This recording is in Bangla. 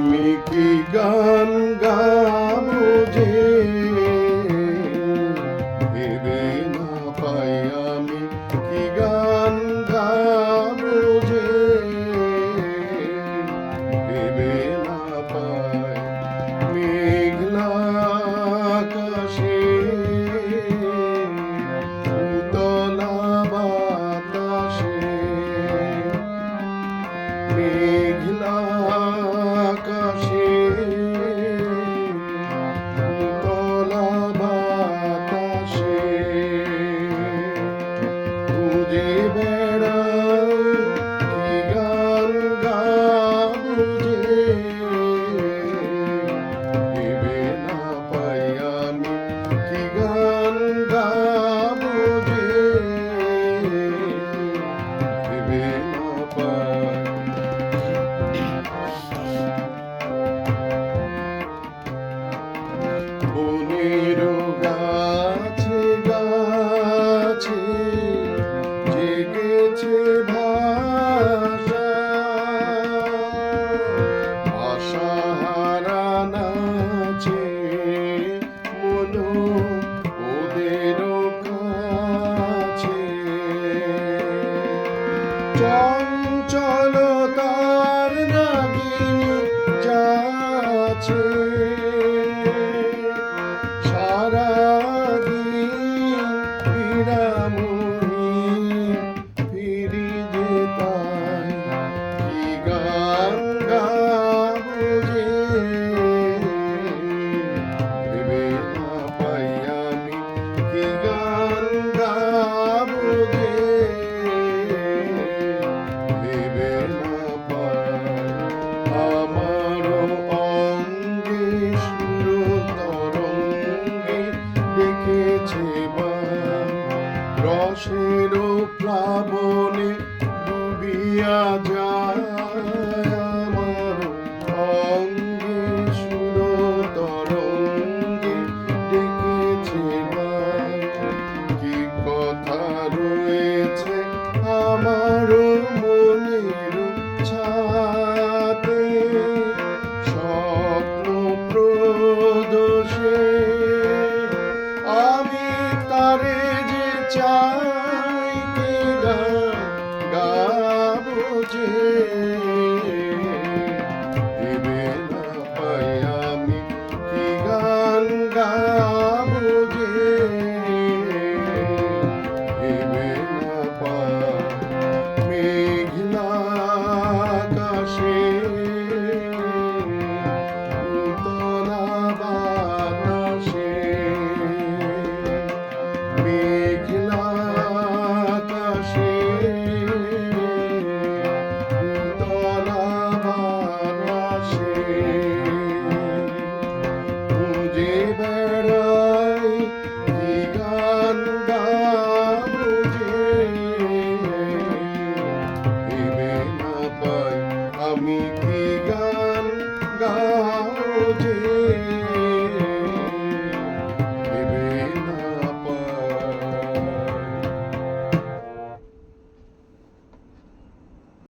আমি কি গান গাবো খুঁজে বেড়াই কি গান গাবো যে ভেবে না পাই আমি কি গান গাবো যে ভেবে না পাই বনের যাচ্ছে সারাদিন বিরামহী ফিরি যেতাই কি গান গাবো যে? ভেবে না পাই আমি, কি গান গাবো যে? ভেবে ডুবিয়া যায় আমার অঙ্গে সুর তরঙ্গে ডেকেছে কি কথা রয়েছে আমার স্বপ্ন প্রদোষে আমি কি গান গাও যে